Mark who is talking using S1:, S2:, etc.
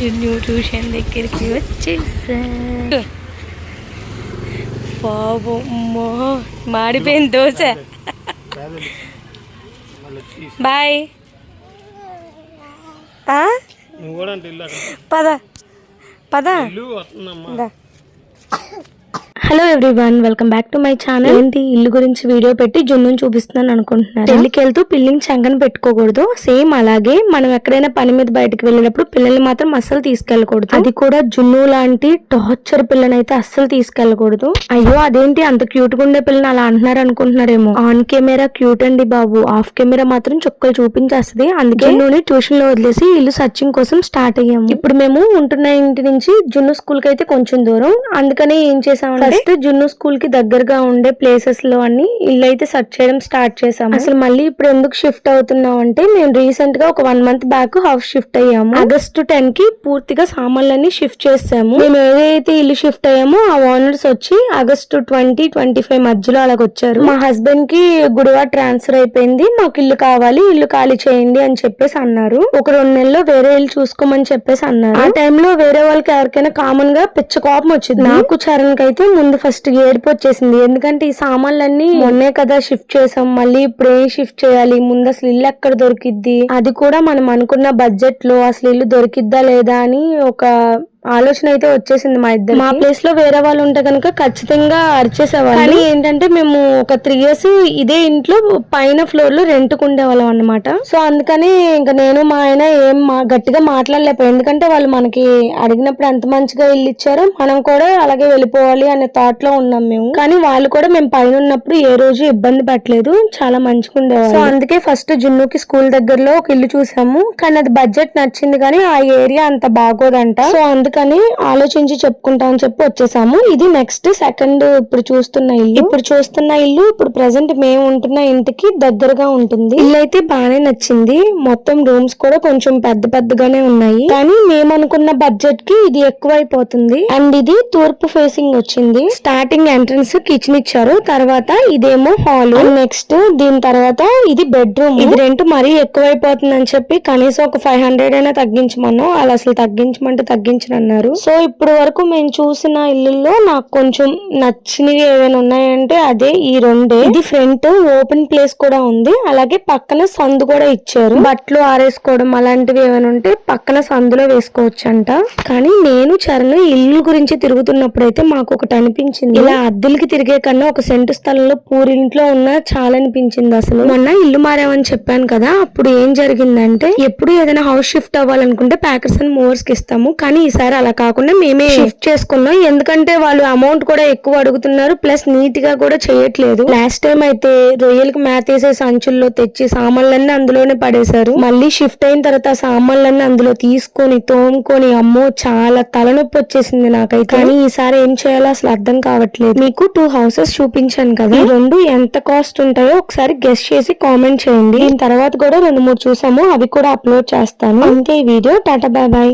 S1: జున్ను ట్యూషన్ దగ్గరికి వచ్చేసా. బాబు మాడిపోయింది దోశ. బాయ్. పద. పద. Hello everyone welcome back to my channel ఏంటి? ఇల్లు గురించి వీడియో పెట్టి జున్నుని చూపిస్తున్నాను అనుకుంటున్నాను పెళ్ళికి వెళ్తూ పిల్లిని చంకన పెట్టుకోకూడదు. సేమ్ అలాగే మనం ఎక్కడైనా పని మీద బయటకు వెళ్ళినప్పుడు పిల్లల్ని మాత్రం అస్సలు తీసుకెళ్ళకూడదు. అది కూడా జున్ను లాంటి టార్చర్ పిల్లని అయితే అస్సలు తీసుకెళ్ళకూడదు. అయ్యో అదేంటి? అంత క్యూట్గా ఉండే పిల్లని అలా అంటున్నారు అనుకుంటున్నారేమో. ఆన్ కెమెరా క్యూట్ అండి బాబు. ఆఫ్ కెమెరా మాత్రం చుక్కలు చూపించేస్తుంది. అందుకే జున్నుని ట్యూషన్లో వదిలేసి ఇల్లు సర్చింగ్ కోసం స్టార్ట్ అయ్యాము. ఇప్పుడు మేము ఉంటున్న ఇంటి నుంచి జున్ను స్కూల్కి అయితే కొంచెం దూరం. అందుకని ఏం చేసామంటే ఫస్ట్ జున్ను స్కూల్కి దగ్గరగా ఉండే ప్లేసెస్లో అన్ని ఇల్లు అయితే సెర్చ్ చేయడం స్టార్ట్ చేసాము అసలు మళ్ళీ ఇప్పుడు ఎందుకు షిఫ్ట్ అవుతున్నాం అంటే మేము రీసెంట్గా ఒక one month back house shift అయ్యాము. ఆగస్టు టెన్కి పూర్తిగా సామాన్లన్నీ షిఫ్ట్ చేసాము. మేము ఏదైతే ఇల్లు షిఫ్ట్ అయ్యామో ఆ ఓనర్స్ వచ్చి ఆగస్టు ట్వంటీ ట్వంటీ ఫైవ్ మధ్యలో అలాగ వచ్చారు. మా హస్బెండ్కి గుడివా ట్రాన్స్ఫర్ అయిపోయింది. మాకు ఇల్లు కావాలి ఇల్లు ఖాళీ చేయండి అని చెప్పేసి అన్నారు. ఒక రెండు నెలల్లో వేరే ఇల్లు చూసుకోమని చెప్పేసి అన్నారు. ఆ టైంలో వేరే వాళ్ళకి ఎవరికైనా కామన్గా పిచ్చ కోపం వచ్చింది. నాకు చరణ్ అయితే ముందు ఫస్ట్ ఏడుపు వచ్చేసింది. ఎందుకంటే ఈ సామాన్లన్నీ మొన్నే కదా షిఫ్ట్ చేసాం. మళ్ళీ ఇప్పుడు ఏం షిఫ్ట్ చేయాలి. ముందు అసలు ఇల్లు ఎక్కడ దొరికిద్ది? అది కూడా మనం అనుకున్న బడ్జెట్లో అసలు ఇల్లు దొరికిద్దా లేదా అని ఒక ఆలోచన అయితే వచ్చేసింది మా ఇద్దరు మా ప్లేస్లో వేరే వాళ్ళు ఉంటే కనుక ఖచ్చితంగా అరిచేసేవాళ్ళు. కానీ ఏంటంటే మేము ఒక త్రీ ఇయర్స్ ఇదే ఇంట్లో పైన ఫ్లోర్లో రెంట్ ఉండేవాళ్ళం అన్నమాట. సో అందుకని ఇంకా నేను మా ఆయన ఏం మా గట్టిగా మాట్లాడలేకపోయాం. ఎందుకంటే వాళ్ళు మనకి అడిగినప్పుడు ఎంత మంచిగా ఇల్లు ఇచ్చారో మనం కూడా అలాగే వెళ్ళిపోవాలి అనే థాట్లో ఉన్నాం మేము. కానీ వాళ్ళు కూడా మేము పైన ఉన్నప్పుడు ఏ రోజు ఇబ్బంది పెట్టలేదు చాలా మంచిగా ఉండేవాళ్ళు. సో అందుకే ఫస్ట్ జున్నుకి స్కూల్ దగ్గరలో ఒక ఇల్లు చూసాము. కానీ అది బడ్జెట్ నచ్చింది కానీ ఆ ఏరియా అంత బాగోదంట. సో అందుకని ఆలోచించి చెప్పుకుంటాం అని చెప్పి వచ్చేసాము. ఇది నెక్స్ట్ సెకండ్ ఇప్పుడు చూస్తున్న ఇల్లు. ఇప్పుడు చూస్తున్న ఇల్లు ఇప్పుడు ప్రెసెంట్ మేము ఉంటున్న ఇంటికి దగ్గరగా ఉంటుంది. ఇల్లు అయితే బాగానే నచ్చింది. మొత్తం రూమ్స్ కూడా కొంచెం పెద్ద పెద్దగానే ఉన్నాయి. కానీ మేము అనుకున్న బడ్జెట్కి ఇది ఎక్కువైపోతుంది. అండ్ ఇది తూర్పు ఫేసింగ్ వచ్చింది. స్టార్టింగ్ ఎంట్రన్స్ కిచెన్ ఇచ్చారు. తర్వాత ఇదేమో హాల్ నెక్స్ట్ దీని తర్వాత ఇది బెడ్రూమ్ ఇది రెంట్ మరీ ఎక్కువైపోతుంది అని చెప్పి కనీసం ఒక ఫైవ్ హండ్రెడ్ అయినా తగ్గించమన్నాం. వాళ్ళు అసలు తగ్గించమంటే తగ్గించనన్నారు సో ఇప్పుడు వరకు మేము చూసిన ఇల్లుల్లో నాకు కొంచెం నచ్చినవి ఏమైనా ఉన్నాయంటే అదే ఈ రెండే. ఇది ఫ్రంట్ ఓపెన్ ప్లేస్ కూడా ఉంది. అలాగే పక్కన సందు కూడా ఇచ్చారు. బట్టలు ఆరేసుకోవడం అలాంటివి ఏమైనా ఉంటే పక్కన సందులో వేసుకోవచ్చు అంట కానీ నేను చరణ్ ఇల్లు గురించి తిరుగుతున్నప్పుడు అయితే మాకు ఒకటి అనిపించింది. ఇలా అద్దెలకి తిరిగే కన్నా ఒక సెంటు స్థలంలో పూరింట్లో ఉన్నా చాలా అనిపించింది అసలు. మొన్న ఇల్లు మారామని చెప్పాను కదా అప్పుడు ఏం జరిగిందంటే ఎప్పుడు ఏదైనా హౌస్ షిఫ్ట్ అవ్వాలనుకుంటే ప్యాకర్స్ అండ్ మూవర్స్కి ఇస్తాము. కానీ ఈసారి అలా కాకుండా మేమే షిఫ్ట్ చేసుకున్నాం. ఎందుకంటే వాళ్ళు అమౌంట్ కూడా ఎక్కువ అడుగుతున్నారు ప్లస్ నీట్గా కూడా చేయట్లేదు. లాస్ట్ టైం అయితే రొయ్యలకు మేతేసే సంచుల్లో తెచ్చి సామాన్లన్నీ అందులోనే పడేశారు. మళ్ళీ షిఫ్ట్ అయిన తర్వాత సామాన్లన్నీ అందులో తీసుకొని తోముకొని అమ్మో చాలా తలనొప్పి వచ్చేసింది నాకైతే. కానీ ఈసారి ఏం చేయాలో అసలు అర్థం కావట్లేదు. మీకు టూ హౌసెస్ చూపించాను కదా? ఈ రెండు ఎంత కాస్ట్ ఉంటాయో ఒకసారి గెస్ట్ చేసి కామెంట్ చేయండి. దీని తర్వాత కూడా రెండు మూడు చూసాము అవి కూడా అప్లోడ్ చేస్తాను. అంతే ఈ వీడియో. Tata bye bye.